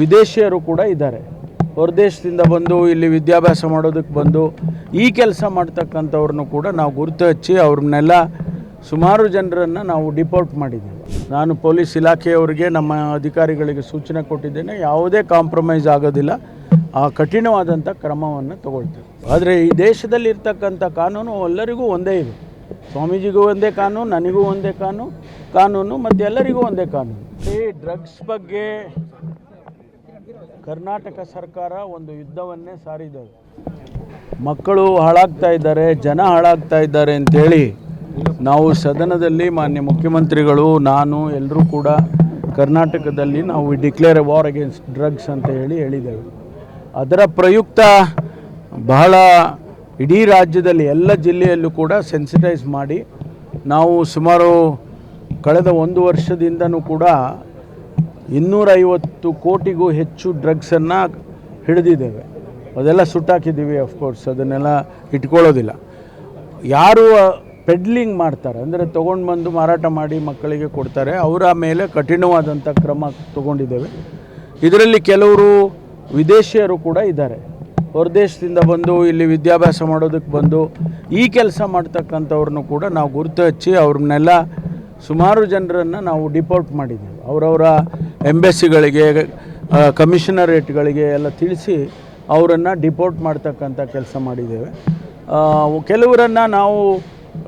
ವಿದೇಶಿಯರು ಕೂಡ ಇದ್ದಾರೆ. ಹೊರದೇಶದಿಂದ ಬಂದು, ಇಲ್ಲಿ ವಿದ್ಯಾಭ್ಯಾಸ ಮಾಡೋದಕ್ಕೆ ಬಂದು, ಈ ಕೆಲಸ ಮಾಡ್ತಕ್ಕಂಥವ್ರನ್ನೂ ಕೂಡ ನಾವು ಗುರುತು ಹಚ್ಚಿ, ಅವ್ರನ್ನೆಲ್ಲ ಸುಮಾರು ಜನರನ್ನು ನಾವು ಡಿಪೋರ್ಟ್ ಮಾಡಿದ್ದೀವಿ. ನಾನು ಪೊಲೀಸ್ ಇಲಾಖೆಯವರಿಗೆ, ನಮ್ಮ ಅಧಿಕಾರಿಗಳಿಗೆ ಸೂಚನೆ ಕೊಟ್ಟಿದ್ದೇನೆ, ಯಾವುದೇ ಕಾಂಪ್ರಮೈಸ್ ಆಗೋದಿಲ್ಲ. ಆ ಕಠಿಣವಾದಂಥ ಕ್ರಮವನ್ನು ತಗೊಳ್ತೇವೆ. ಆದರೆ ಈ ದೇಶದಲ್ಲಿ ಇರ್ತಕ್ಕಂಥ ಕಾನೂನು ಎಲ್ಲರಿಗೂ ಒಂದೇ ಇದೆ. ಸ್ವಾಮೀಜಿಗೂ ಒಂದೇ ಕಾನೂನು, ನನಗೂ ಒಂದೇ ಕಾನೂನು ಕಾನೂನು ಮತ್ತು ಎಲ್ಲರಿಗೂ ಒಂದೇ ಕಾನೂನು. ಈ ಡ್ರಗ್ಸ್ ಬಗ್ಗೆ ಕರ್ನಾಟಕ ಸರ್ಕಾರ ಒಂದು ಯುದ್ಧವನ್ನೇ ಸಾರಿದೆ. ಮಕ್ಕಳು ಹಾಳಾಗ್ತಾ ಇದ್ದಾರೆ, ಜನ ಹಾಳಾಗ್ತಾ ಇದ್ದಾರೆ ಅಂತೇಳಿ ನಾವು ಸದನದಲ್ಲಿ ಮಾನ್ಯ ಮುಖ್ಯಮಂತ್ರಿಗಳು, ನಾನು ಎಲ್ಲರೂ ಕೂಡ ಕರ್ನಾಟಕದಲ್ಲಿ ನಾವು ಡಿಕ್ಲೇರ್ ವಾರ್ ಅಗೇನ್ಸ್ಟ್ ಡ್ರಗ್ಸ್ ಅಂತ ಹೇಳಿ ಹೇಳಿದ್ದೇವೆ. ಅದರ ಪ್ರಯುಕ್ತ ಬಹಳ ಇಡೀ ರಾಜ್ಯದಲ್ಲಿ, ಎಲ್ಲ ಜಿಲ್ಲೆಯಲ್ಲೂ ಕೂಡ ಸೆನ್ಸಿಟೈಸ್ ಮಾಡಿ ನಾವು ಸುಮಾರು ಕಳೆದ ಒಂದು ವರ್ಷದಿಂದನೂ ಕೂಡ ಇನ್ನೂರೈವತ್ತು ಕೋಟಿಗೂ ಹೆಚ್ಚು ಡ್ರಗ್ಸನ್ನು ಹಿಡಿದಿದ್ದೇವೆ. ಅದೆಲ್ಲ ಸುಟ್ಟಾಕಿದ್ದೀವಿ ಅಫ್ಕೋರ್ಸ್ ಅದನ್ನೆಲ್ಲ ಇಟ್ಕೊಳ್ಳೋದಿಲ್ಲ. ಯಾರು ಪೆಡ್ಲಿಂಗ್ ಮಾಡ್ತಾರೆ, ಅಂದರೆ ತೊಗೊಂಡು ಬಂದು ಮಾರಾಟ ಮಾಡಿ ಮಕ್ಕಳಿಗೆ ಕೊಡ್ತಾರೆ, ಅವರ ಮೇಲೆ ಕಠಿಣವಾದಂಥ ಕ್ರಮ ತಗೊಂಡಿದ್ದೇವೆ. ಇದರಲ್ಲಿ ಕೆಲವರು ವಿದೇಶಿಯರು ಕೂಡ ಇದ್ದಾರೆ. ಹೊರದೇಶದಿಂದ ಬಂದು, ಇಲ್ಲಿ ವಿದ್ಯಾಭ್ಯಾಸ ಮಾಡೋದಕ್ಕೆ ಬಂದು, ಈ ಕೆಲಸ ಮಾಡ್ತಕ್ಕಂಥವ್ರನ್ನು ಕೂಡ ನಾವು ಗುರುತು ಹಚ್ಚಿ, ಅವ್ರನ್ನೆಲ್ಲ ಸುಮಾರು ಜನರನ್ನು ನಾವು ಡಿಪೋರ್ಟ್ ಮಾಡಿದ್ದೇವೆ. ಅವರವರ ಎಂಬೆಸಿಗಳಿಗೆ ಕಮಿಷನರೇಟ್ಗಳಿಗೆ ಎಲ್ಲ ತಿಳಿಸಿ ಅವರನ್ನು ಡಿಪೋರ್ಟ್ ಮಾಡ್ತಕ್ಕಂಥ ಕೆಲಸ ಮಾಡಿದ್ದೇವೆ. ಕೆಲವರನ್ನು ನಾವು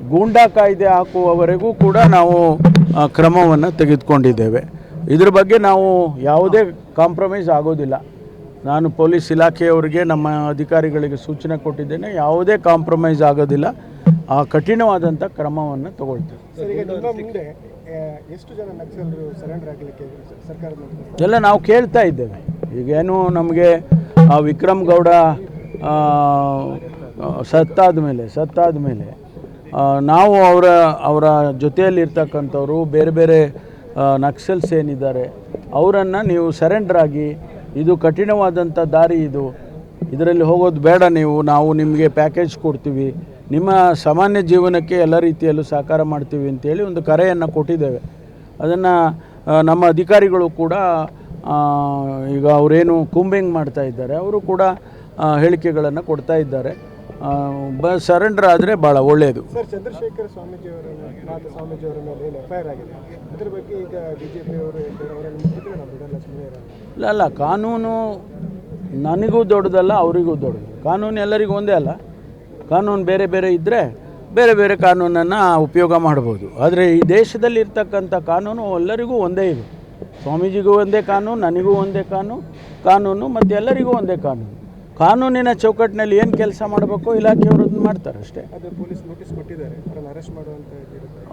ಗೂಂಡಾ ಕಾಯ್ದೆ ಹಾಕುವವರೆಗೂ ಕೂಡ ನಾವು ಕ್ರಮವನ್ನು ತೆಗೆದುಕೊಂಡಿದ್ದೇವೆ. ಇದ್ರ ಬಗ್ಗೆ ನಾವು ಯಾವುದೇ ಕಾಂಪ್ರಮೈಸ್ ಆಗೋದಿಲ್ಲ. ನಾನು ಪೊಲೀಸ್ ಇಲಾಖೆಯವರಿಗೆ, ನಮ್ಮ ಅಧಿಕಾರಿಗಳಿಗೆ ಸೂಚನೆ ಕೊಟ್ಟಿದ್ದೇನೆ, ಯಾವುದೇ ಕಾಂಪ್ರಮೈಸ್ ಆಗೋದಿಲ್ಲ. ಆ, ಕಠಿಣವಾದಂಥ ಕ್ರಮವನ್ನು ತಗೊಳ್ತೇವೆ. ಎಷ್ಟು ಜನ ನಕ್ಸಲರು ಸರೆಂಡರ್ ಆಗಲಿಕ್ಕೆ ಸರ್ಕಾರದ ಮೂಲಕ ಎಲ್ಲ ನಾವು ಕೇಳ್ತಾ ಇದ್ದೇವೆ. ಈಗೇನು ನಮಗೆ ವಿಕ್ರಮ್ ಗೌಡ ಸತ್ತಾದ ಮೇಲೆ ಸತ್ತಾದ ಮೇಲೆ ನಾವು ಅವರ ಅವರ ಜೊತೆಯಲ್ಲಿರ್ತಕ್ಕಂಥವ್ರು, ಬೇರೆ ಬೇರೆ ನಕ್ಸಲ್ಸ್ ಏನಿದ್ದಾರೆ ಅವರನ್ನು ನೀವು ಸರೆಂಡರ್ ಆಗಿ, ಇದು ಕಠಿಣವಾದಂಥ ದಾರಿ ಇದು. ಇದರಲ್ಲಿ ಹೋಗೋದು ಬೇಡ ನೀವು, ನಾವು ನಿಮಗೆ ಪ್ಯಾಕೇಜ್ ಕೊಡ್ತೀವಿ. ನಿಮ್ಮ ಸಾಮಾನ್ಯ ಜೀವನಕ್ಕೆ ಎಲ್ಲ ರೀತಿಯಲ್ಲೂ ಸಹಕಾರ ಮಾಡ್ತೀವಿ ಅಂತೇಳಿ ಒಂದು ಕರೆಯನ್ನು ಕೊಟ್ಟಿದ್ದೇವೆ. ಅದನ್ನು ನಮ್ಮ ಅಧಿಕಾರಿಗಳು ಕೂಡ ಈಗ ಅವರೇನು ಕೂಂಬಿಂಗ್ ಮಾಡ್ತಾ ಇದ್ದಾರೆ ಅವರು ಕೂಡ ಹೇಳಿಕೆಗಳನ್ನು ಕೊಡ್ತಾ ಇದ್ದಾರೆ. ಬ ಸರೆಂಡರ್ ಆದರೆ ಭಾಳ ಒಳ್ಳೆಯದು ಸರ್ ಚಂದ್ರಶೇಖರ್ ಸ್ವಾಮೀಜಿಯವರ ನಾಥ ಸ್ವಾಮೀಜಿಯವರ ಮೇಲೆ ಏನು ಎಫ್ ಐ ಆರ್ ಆಗಿದೆ? ಅದ್ರ ಬಗ್ಗೆ ಈಗ ಬಿಜೆಪಿ ಅವರು ಅವರನ್ನು ನಾವು ಬಿಡಲ್ಲ ಸುಮ್ಮನೆ ಇರಲ್ಲ. ಇಲ್ಲ ಅಲ್ಲ ಕಾನೂನು ನನಗೂ ದೊಡ್ಡದಲ್ಲ ಅವರಿಗೂ ದೊಡ್ಡದು. ಕಾನೂನು ಎಲ್ಲರಿಗೂ ಒಂದೇ ಅಲ್ಲ. ಕಾನೂನು ಬೇರೆ ಬೇರೆ ಇದ್ದರೆ ಬೇರೆ ಬೇರೆ ಕಾನೂನನ್ನು ಉಪಯೋಗ ಮಾಡ್ಬೋದು. ಆದರೆ ಈ ದೇಶದಲ್ಲಿ ಇರ್ತಕ್ಕಂಥ ಕಾನೂನು ಎಲ್ಲರಿಗೂ ಒಂದೇ ಇದೆ. ಸ್ವಾಮೀಜಿಗೂ ಒಂದೇ ಕಾನೂನು, ನನಗೂ ಒಂದೇ ಕಾನೂನು ಕಾನೂನು ಮತ್ತು ಎಲ್ಲರಿಗೂ ಒಂದೇ ಕಾನೂನು. ಕಾನೂನಿನ ಚೌಕಟ್ಟಿನಲ್ಲಿ ಏನು ಕೆಲಸ ಮಾಡಬೇಕು ಇಲಾಖೆಯವರು ಮಾಡ್ತಾರೆ ಅಷ್ಟೇ.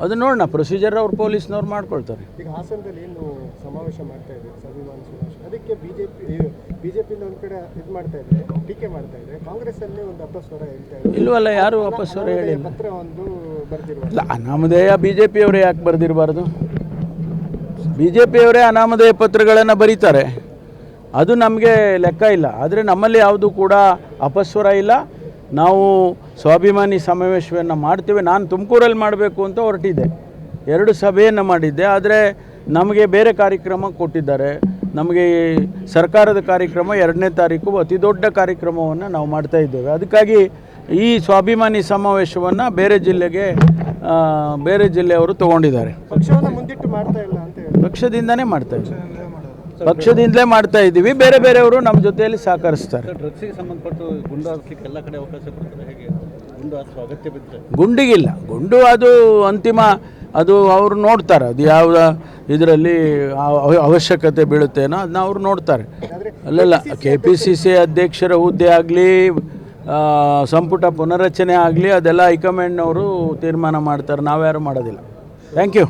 ಅದು ನೋಡೋಣ ಪ್ರೊಸೀಜರ್ ಅವ್ರು ಪೊಲೀಸ್ನವ್ರು ಮಾಡ್ಕೊಳ್ತಾರೆ. ಈಗ ಹಾಸನದಲ್ಲಿ ಏನು ಸಮಾವೇಶ ಮಾಡ್ತಾ ಇದ್ದಾರೆ? ಸ್ವಾಭಿಮಾನ ಸಮಾವೇಶ ಅದಕ್ಕೆ ಬಿಜೆಪಿ ಬಿಜೆಪಿಯಿಂದ ಒಂದು ಕಡೆ ಇದು ಮಾಡ್ತಾ ಇದ್ದಾರೆ ಟೀಕೆ ಮಾಡ್ತಾ ಇದ್ದಾರೆ. ಕಾಂಗ್ರೆಸ್ ಅಲ್ಲಿ ಒಂದು ಅಪಸ್ವರ ಹೇಳ್ತಾ ಇದ್ದಾರೆ. ಇಲ್ವಲ್ಲ ಯಾರು ಅಪಸ್ವರ ಹೇಳಿ ಪತ್ರ ಒಂದು ಬರೆದಿರುವ ಅನಾಮಧೇಯ ಬಿ ಜೆ ಪಿಯವರೇ ಯಾಕೆ ಬರೆದಿರಬಾರ್ದು? ಬಿ ಜೆ ಪಿಯವರೇ ಅನಾಮಧೇಯ ಪತ್ರಗಳನ್ನು ಬರೀತಾರೆ. ಅದು ನಮಗೆ ಲೆಕ್ಕ ಇಲ್ಲ. ಆದರೆ ನಮ್ಮಲ್ಲಿ ಯಾವುದು ಕೂಡ ಅಪಸ್ವರ ಇಲ್ಲ. ನಾವು ಸ್ವಾಭಿಮಾನಿ ಸಮಾವೇಶವನ್ನು ಮಾಡ್ತೇವೆ. ನಾನು ತುಮಕೂರಲ್ಲಿ ಮಾಡಬೇಕು ಅಂತ ಹೊರಟಿದ್ದೆ. ಎರಡು ಸಭೆಯನ್ನು ಮಾಡಿದ್ದೆ. ಆದರೆ ನಮಗೆ ಬೇರೆ ಕಾರ್ಯಕ್ರಮ ಕೊಟ್ಟಿದ್ದಾರೆ. ನಮಗೆ ಸರ್ಕಾರದ ಕಾರ್ಯಕ್ರಮ ಎರಡನೇ ತಾರೀಕು ಅತಿ ದೊಡ್ಡ ಕಾರ್ಯಕ್ರಮವನ್ನು ನಾವು ಮಾಡ್ತಾ ಇದ್ದೇವೆ. ಅದಕ್ಕಾಗಿ ಈ ಸ್ವಾಭಿಮಾನಿ ಸಮಾವೇಶವನ್ನು ಬೇರೆ ಜಿಲ್ಲೆಗೆ ಬೇರೆ ಜಿಲ್ಲೆಯವರು ತಗೊಂಡಿದ್ದಾರೆ. ಪಕ್ಷವನ್ನು ಮುಂದಿಟ್ಟು ಮಾಡ್ತಾ ಇಲ್ಲ ಅಂತ ಹೇಳಿ. ಪಕ್ಷದಿಂದನೇ ಮಾಡ್ತಾ ಇದ್ದೀವಿ ಪಕ್ಷದಿಂದಲೇ ಮಾಡ್ತಾ ಇದ್ದೀವಿ. ಬೇರೆ ಬೇರೆಯವರು ನಮ್ಮ ಜೊತೆಯಲ್ಲಿ ಸಹಕರಿಸ್ತಾರೆ. ಡ್ರಗ್ಸಿಗೆ ಸಂಬಂಧಪಟ್ಟು ಗುಂಡು ಹಾರಿಸ್ಲಿಕ್ಕೆ ಎಲ್ಲ ಕಡೆ ಅವಕಾಶ ಕೊಡ್ತಾರೆ. ಹೇಗೆ? ಗುಂಡು ಹಾರಿಸುವ ಅಗತ್ಯ ಬಿದ್ದರೆ ಗುಂಡಿಗಿಲ್ಲ. ಗುಂಡು ಅದು ಅಂತಿಮ ಅದು ಅವರು ನೋಡ್ತಾರೆ. ಅದು ಯಾವ ಇದರಲ್ಲಿ ಅವಶ್ಯಕತೆ ಬೀಳುತ್ತೇನೋ ಅದನ್ನ ಅವ್ರು ನೋಡ್ತಾರೆ. ಅಲ್ಲಲ್ಲ ಕೆ ಪಿ ಸಿ ಸಿ ಅಧ್ಯಕ್ಷರ ಹುದ್ದೆ ಆಗಲಿ ಸಂಪುಟ ಪುನರಚನೆ ಆಗಲಿ ಅದೆಲ್ಲ ಹೈಕಮಾಂಡ್ನವರು ತೀರ್ಮಾನ ಮಾಡ್ತಾರೆ. ನಾವ್ಯಾರು ಮಾಡೋದಿಲ್ಲ. Thank you